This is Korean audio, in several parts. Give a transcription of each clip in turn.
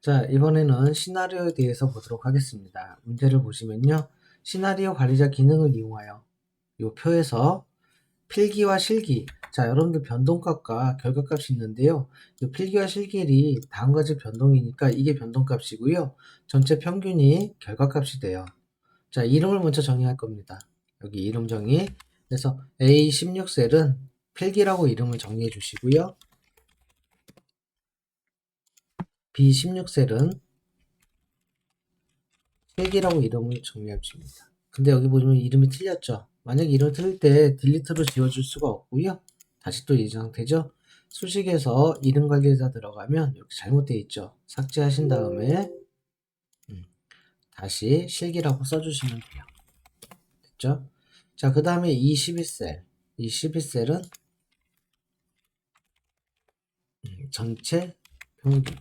자, 이번에는 시나리오에 대해서 보도록 하겠습니다. 문제를 보시면요. 시나리오 관리자 기능을 이용하여 이 표에서 필기와 실기. 자, 여러분들 변동값과 결과값이 있는데요. 이 필기와 실기이 다음 가지 변동이니까 이게 변동값이고요. 전체 평균이 결과값이 돼요. 자, 이름을 먼저 정의할 겁니다. 여기 이름 정의. 그래서 A16셀은 필기라고 이름을 정의해 주시고요. B16셀은 필기라고 이름을 정의해 줍니다. 근데 여기 보시면 이름이 틀렸죠? 만약에 이름을 틀릴 때 딜리트로 지워줄 수가 없고요. 다시 또 이 상태죠? 수식에서 이름 관리자 들어가면 이렇게 잘못되어 있죠? 삭제하신 다음에 음, 다시 실기라고 써주시면 돼요. 됐죠? 자, 그 다음에 22셀. 이 12셀은 음, 전체 평균.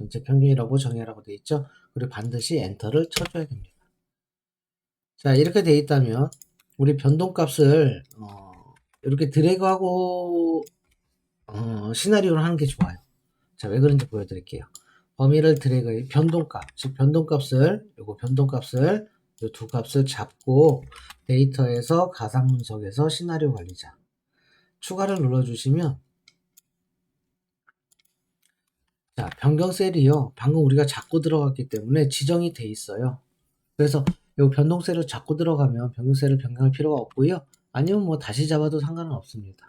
전체 평균이라고 정의하라고 되어 있죠. 그리고 반드시 엔터를 쳐줘야 됩니다. 자, 이렇게 되어 있다면 우리 변동값을 어, 이렇게 드래그하고 어, 시나리오를 하는 게 좋아요. 자, 왜 그런지 보여드릴게요. 범위를 드래그, 변동값, 즉 변동값을 요거 변동값을 요 두 값을 잡고 데이터에서 가상 분석에서 시나리오 관리자 추가를 눌러주시면 자, 변경 셀이요. 방금 우리가 잡고 들어갔기 때문에 지정이 돼 있어요. 그래서 이 변동 셀을 잡고 들어가면 변경 셀을 변경할 필요가 없고요. 아니면 뭐 다시 잡아도 상관은 없습니다.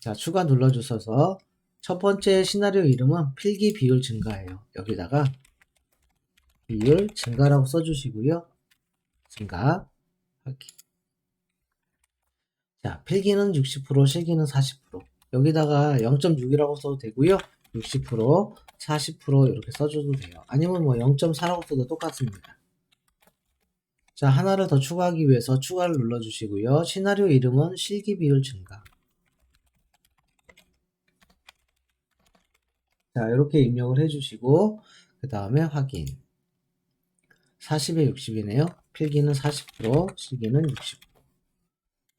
자, 추가 눌러주셔서 첫 번째 시나리오 이름은 필기 비율 증가예요. 여기다가 비율 증가라고 써주시고요. 증가 하기. 자, 필기는 60%, 실기는 40%. 여기다가 0.6이라고 써도 되고요. 60%, 40% 이렇게 써줘도 돼요. 아니면 뭐 0.4라고 써도 똑같습니다. 자, 하나를 더 추가하기 위해서 추가를 눌러주시고요. 시나리오 이름은 실기 비율 증가. 자, 이렇게 입력을 해주시고, 그 다음에 확인. 40에 60이네요. 필기는 40%, 실기는 60%.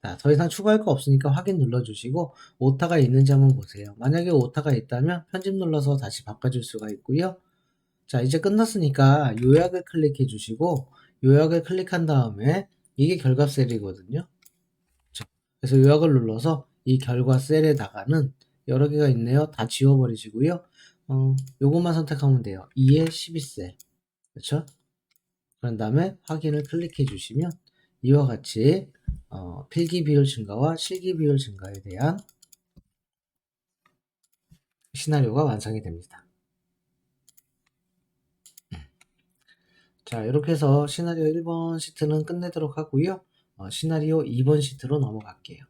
자, 더 이상 추가할 거 없으니까 확인 눌러주시고 오타가 있는지 한번 보세요. 만약에 오타가 있다면 편집 눌러서 다시 바꿔줄 수가 있고요. 자, 이제 끝났으니까 요약을 클릭해 주시고 요약을 클릭한 다음에 이게 결과 셀이거든요. 그래서 요약을 눌러서 이 결과 셀에다가는 여러 개가 있네요. 다 지워버리시고요. 어, 요것만 선택하면 돼요. 2에 12셀. 그렇죠? 그런 다음에 확인을 클릭해 주시면 이와 같이 어, 필기 비율 증가와 실기 비율 증가에 대한 시나리오가 완성이 됩니다. 자, 이렇게 해서 시나리오 1번 시트는 끝내도록 하고요. 어, 시나리오 2번 시트로 넘어갈게요.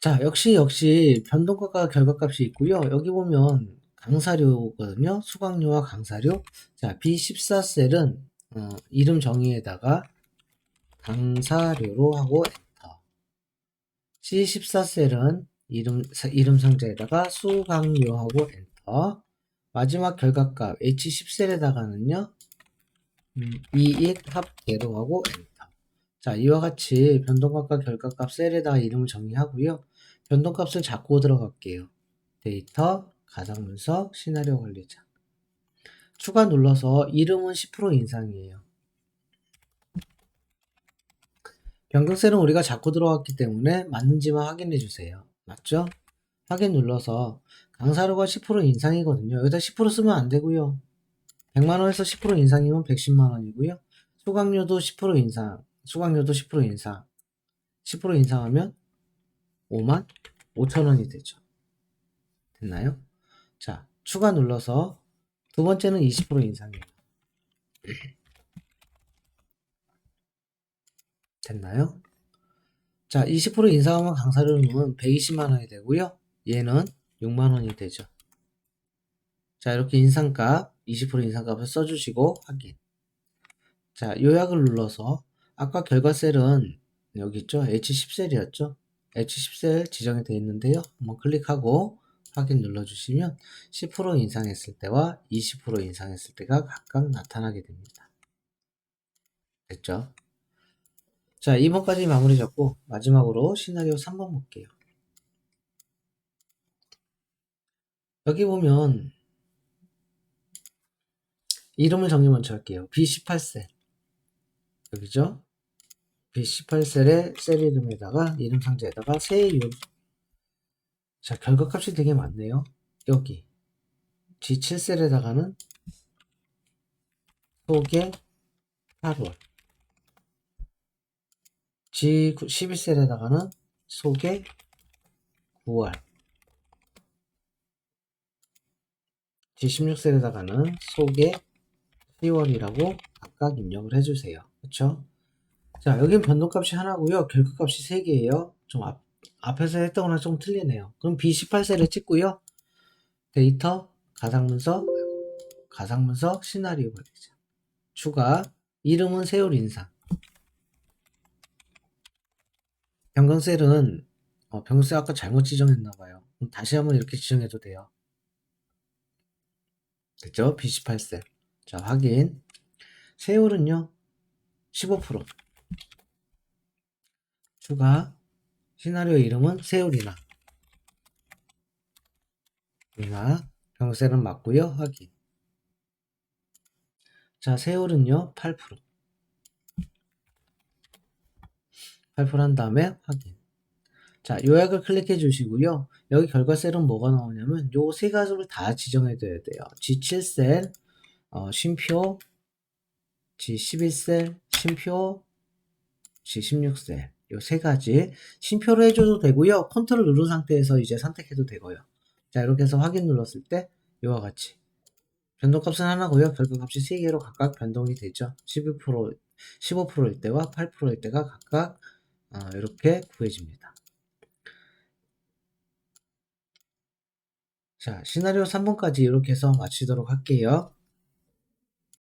자, 역시 역시 변동값과 결과값이 있고요. 여기 보면 강사료거든요. 수강료와 강사료. 자, B14셀은 어, 이름 정의에다가 강사료로 하고 엔터. C14셀은 이름, 이름 상자에다가 수강료 하고 엔터. 마지막 결과값 H10셀에다가는요, 음, 이익 합계로 하고 엔터. 자, 이와 같이 변동값과 결과값 셀에다가 이름을 정의하고요. 변동값을 잡고 들어갈게요. 데이터, 가상분석, 시나리오 관리자. 추가 눌러서 이름은 10% 인상이에요. 변경셀은 우리가 자꾸 들어왔기 때문에 맞는지만 확인해 주세요. 맞죠? 확인 눌러서 강사료가 10% 인상이거든요. 여기다 10% 쓰면 안 되고요. 100만원에서 10% 인상이면 110만원이고요. 수강료도 10% 인상, 수강료도 10% 인상. 10% 인상하면 5만 5천원이 되죠. 됐나요? 자, 추가 눌러서 두 번째는 20% 인상이에요. 됐나요? 자, 20% 인상하면 강사료는 120만 원이 되고요. 얘는 6만 원이 되죠. 자, 이렇게 인상값, 20% 인상값을 써주시고 확인. 자, 요약을 눌러서 아까 결과 셀은 여기 있죠? H10셀이었죠? H10셀 지정이 되어 있는데요. 한번 클릭하고 확인 눌러주시면 10% 인상했을 때와 20% 인상했을 때가 각각 나타나게 됩니다. 됐죠? 자, 2번까지 마무리 잡고 마지막으로 시나리오 3번 볼게요. 여기 보면 이름을 정리 먼저 할게요. B18셀 여기죠? B18셀의 셀 이름에다가 이름 상자에다가 세율 자 결과값이 되게 많네요. 여기 G7셀에다가는 속에 8월 G11셀에다가는 속에 9월 G16셀에다가는 속에 10월이라고 각각 입력을 해주세요. 그쵸? 자, 여긴 변동값이 하나고요. 결과값이 3개예요. 좀 앞, 앞에서 했던 거랑 좀 틀리네요. 그럼 B18셀을 찍고요. 데이터, 가상문서, 가상문서, 시나리오 걸리자. 추가, 이름은 세월 인상. 변경셀은 어, 변경셀 아까 잘못 지정했나봐요. 다시 한번 이렇게 지정해도 돼요. 됐죠? B18셀. 자, 확인. 세율은요, 15%. 추가. 시나리오 이름은 세율이나. 이나. 병셀은 맞고요 확인. 자, 세율은요, 8%. 8%한 다음에 확인. 자, 요약을 클릭해 주시고요. 여기 결과 셀은 뭐가 나오냐면 요 세 가지를 다 지정해 둬야 돼요. G7셀, 어, 쉼표, G11셀, 쉼표, G16셀. 요세 가지 쉼표로 해줘도 되고요. 컨트롤 누른 상태에서 이제 선택해도 되고요. 자, 이렇게 해서 확인 눌렀을 때 이와 같이 변동값은 하나고요. 결과값이 세 개로 각각 변동이 되죠. 12%, 15%일 때와 8%일 때가 각각 어, 이렇게 구해집니다. 자, 시나리오 3번까지 이렇게 해서 마치도록 할게요.